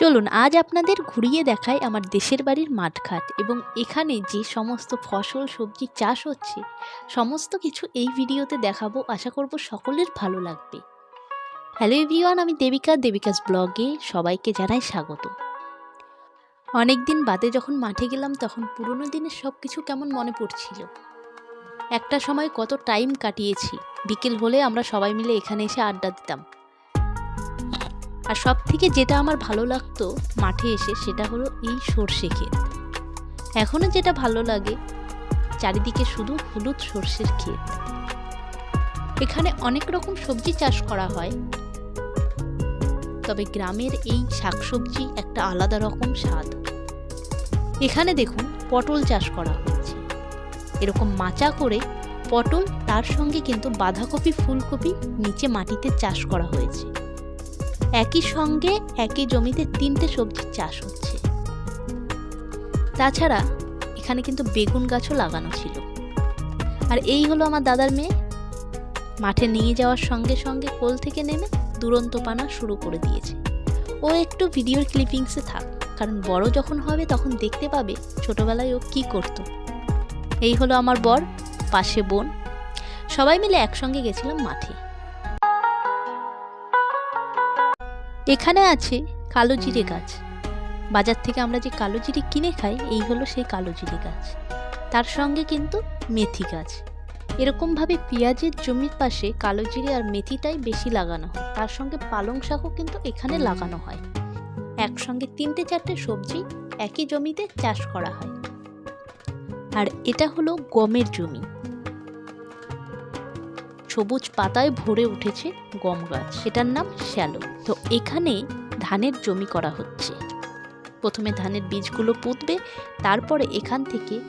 চলুন, আজ আপনাদের ঘুরিয়ে দেখাই আমার দেশের বাড়ির মাঠঘাট এবং এখানে যে সমস্ত ফসল, সবজি চাষ হচ্ছে, সমস্ত কিছু এই ভিডিওতে দেখাবো। আশা করব সকলের ভালো লাগবে। হ্যালো এভরিওয়ান আমি দেবিকা, দেবিকাস ব্লগে সবাইকে জানাই স্বাগত। অনেক দিন বাদে যখন মাঠে গেলাম, তখন পুরনো দিনের সব কিছু কেমন মনে পড়ছিল? একটা সময় কত টাইম কাটিয়েছি। বিকেল হলে আমরা সবাই মিলে এখানে এসে আড্ডা দিতাম। আর সব থেকে যেটা আমার ভালো লাগতো মাঠে এসে সেটা হলো এই সর্ষে ক্ষেত এখনও যেটা ভালো লাগে, চারিদিকে শুধু হলুদ সর্ষের ক্ষেত এখানে অনেক রকম সবজি চাষ করা হয়, তবে গ্রামের এই শাকসবজি একটা আলাদা রকম স্বাদ। এখানে দেখুন, পটল চাষ করা হয়েছে। এরকম মাচা করে পটল তার সঙ্গে কিন্তু বাঁধাকপি, ফুলকপি নিচে মাটিতে চাষ করা হয়েছে। একই সঙ্গে একই জমিতে তিনটে সবজির চাষ হচ্ছে। তাছাড়া এখানে কিন্তু বেগুন গাছও লাগানো ছিল। আর এই হলো আমার দাদার মেয়ে। মাঠে নিয়ে যাওয়ার সঙ্গে সঙ্গে কোল থেকে নেমে দুরন্ত পানা শুরু করে দিয়েছে। ও একটু ভিডিওর ক্লিপিংসে থাক, কারণ বড় যখন হবে তখন দেখতে পাবে ছোটবেলায় ও কি করতো। এই হলো আমার বর, পাশে বোন। সবাই মিলে একসঙ্গে গেছিলাম মাঠে। এখানে আছে কালো জিরে গাছ। বাজার থেকে আমরা যে কালো জিরে কিনে খাই, এই হলো সেই কালো জিরে গাছ। তার সঙ্গে কিন্তু মেথি গাছ। এরকমভাবে পেঁয়াজের জমির পাশে কালো জিরে আর মেথিটাই বেশি লাগানো হয়। তার সঙ্গে পালং শাকও কিন্তু এখানে লাগানো হয়। একসঙ্গে তিনটে চারটে সবজি একই জমিতে চাষ করা হয়। আর এটা হলো গমের জমি। সবুজ পাতায় ভরে উঠেছে গম গাছ। সেটার নাম শ্যালো। তো এখানে ধানের জমি করা হচ্ছে। প্রথমে ধানের বীজগুলো পুঁতবে, তারপরে এখান থেকে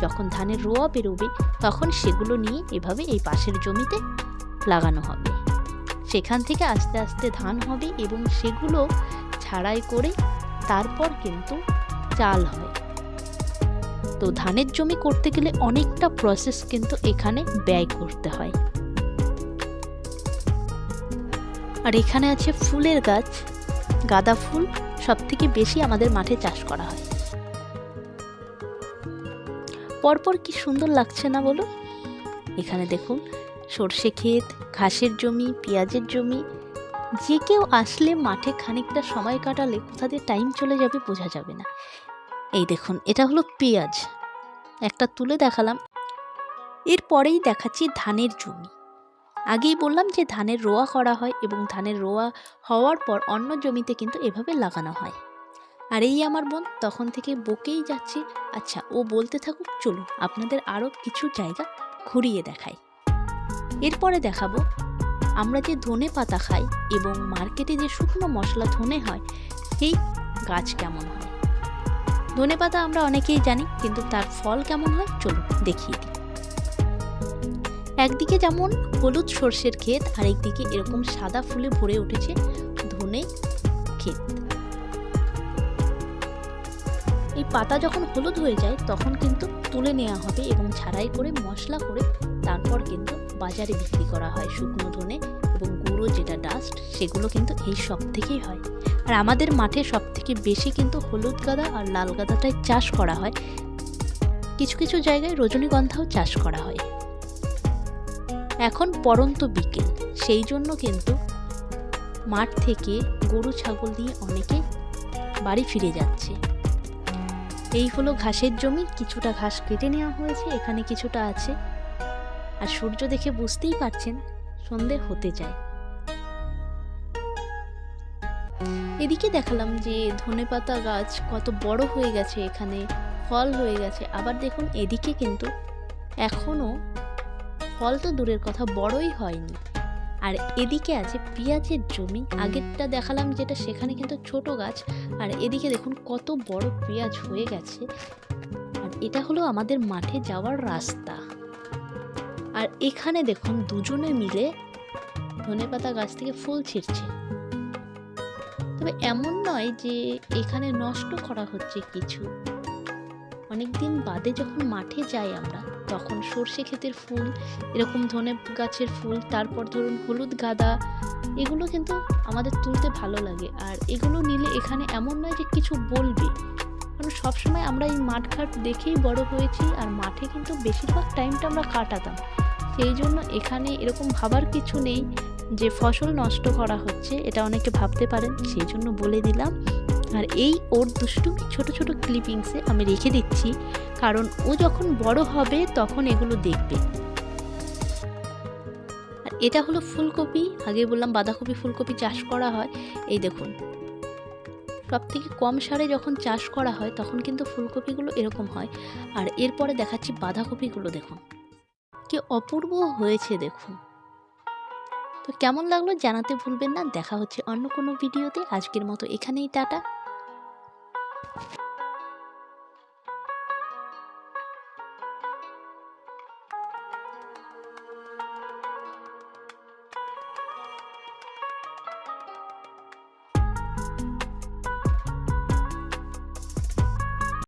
যখন ধানের রোয়া বেরোবে, তখন সেগুলো নিয়ে এভাবে এই পাশের জমিতে লাগানো হবে। সেখান থেকে আস্তে আস্তে ধান হবে এবং সেগুলো ছাড়াই করে তারপর কিন্তু চাল হয়। তো ধানের জমি করতে গেলে অনেকটা প্রসেস কিন্তু এখানে ব্যয় করতে হয়। আর এখানে আছে ফুলের গাছ। গাঁদা ফুল সব থেকে বেশি আমাদের মাঠে চাষ করা হয়। পরপর কি সুন্দর লাগছে না বলো এখানে দেখুন, সর্ষে ক্ষেত, ঘাসের জমি, পেঁয়াজের জমি। যে কেউ আসলে মাঠে খানিকটা সময় কাটালে কোথা দিয়ে টাইম চলে যাবে বোঝা যাবে না। এই দেখুন, এটা হলো পেঁয়াজ। একটা তুলে দেখালাম। এরপরেই দেখাচ্ছি ধানের জমি। আগেই বললাম যে ধানের রোয়া করা হয় এবং ধানের রোয়া হওয়ার পর অন্য জমিতে কিন্তু এভাবে লাগানো হয়। আর এই আমার বোন তখন থেকে বকেই যাচ্ছে। আচ্ছা ও বলতে থাকুক, চলুন আপনাদের আরও কিছু জায়গা ঘুরিয়ে দেখাই। এরপরে দেখাবো, আমরা যে ধনে পাতা খাই এবং মার্কেটে যে শুকনো মশলা ধনে হয়, সেই গাছ কেমন হয়? ধনে পাতা আমরা অনেকেই জানি, কিন্তু তার ফল কেমন হয়? চলুন দেখিয়ে দিই। একদিকে যেমন হলুদ সর্ষের ক্ষেত আর একদিকে এরকম সাদা ফুলে ভরে উঠেছে ধনে ক্ষেত। এই পাতা যখন হলুদ হয়ে যায়, তখন কিন্তু তুলে নেওয়া হবে এবং ছাড়াই করে মশলা করে তারপর কিন্তু বাজারে বিক্রি করা হয় শুকনো ধনে এবং গুঁড়ো যেটা ডাস্ট সেগুলো কিন্তু এই সব থেকেই হয়। আর আমাদের মাঠে সব থেকে বেশি কিন্তু হলুদ গাঁদা আর লাল গাঁদাটাই চাষ করা হয়। কিছু কিছু জায়গায় রজনীগন্ধাও চাষ করা হয়। এখন পরন্ত বিকেল। সেই জন্য কিন্তু মাঠ থেকে গরু, ছাগল দিয়ে অনেকে বাড়ি ফিরে যাচ্ছে। এই হলো ঘাসের জমি। কিছুটা ঘাস কেটে নেওয়া হয়েছে, এখানে কিছুটা আছে। আর সূর্য দেখে বুঝতেই পারছেন, সন্ধে হতে যায় এদিকে দেখালাম যে ধনেপাতা গাছ কত বড় হয়ে গেছে, এখানে ফল হয়ে গেছে। আবার দেখুন, এদিকে কিন্তু এখনও ফল তো দূরের কথা, বড়ই হয়নি। আর এদিকে আছে পেঁয়াজের জমি। আগেরটা দেখালাম যেটা, সেখানে কিন্তু ছোট গাছ। আর এদিকে দেখুন কত বড় পেঁয়াজ হয়ে গেছে। আর এটা হলো আমাদের মাঠে যাওয়ার রাস্তা। আর এখানে দেখুন দুজনে মিলে ধনেপাতা গাছ থেকে ফুল ছিঁড়ছে। তবে এমন নয় যে এখানে নষ্ট করা হচ্ছে কিছু। অনেকদিন বাদে যখন মাঠে যাই আমরা তখন সর্ষে ক্ষেতের ফুল, এরকম ধনে গাছের ফুল, তারপর ধরুন হলুদ গাঁদা, এগুলো কিন্তু আমাদের তুলতে ভালো লাগে। আর এগুলো নিলে এখানে এমন নয় যে কিছু বলবে। কারণ সবসময় আমরা এই মাঠঘাট দেখেই বড় হয়েছি আর মাঠে কিন্তু বেশিরভাগ টাইমটা আমরা কাটাতাম। সেই জন্য এখানে এরকম ভাবার কিছু নেই যে ফসল নষ্ট করা হচ্ছে, এটা অনেকে ভাবতে পারেন, সেই জন্য বলে দিলাম। আর এই ওর দুষ্টুমি ছোট ছোট ক্লিপিংসে আমি রেখে দিচ্ছি। কারণ ও যখন বড় হবে তখন এগুলো দেখবে। আর এটা হলো ফুলকপি। আগে বললাম বাঁধাকপি ফুলকপি চাষ করা হয়। এই দেখুন। সব থেকে কম সারে যখন চাষ করা হয় তখন কিন্তু ফুলকপিগুলো এরকম হয়। আর এরপরে দেখাচ্ছি বাঁধাকপিগুলো দেখুন। কি অপূর্ব হয়েছে দেখুন। তো কেমন লাগল জানাতে ভুলবেন না। দেখা হচ্ছে অন্য কোনো ভিডিওতে। আজকের মতো এখানেই, টাটা।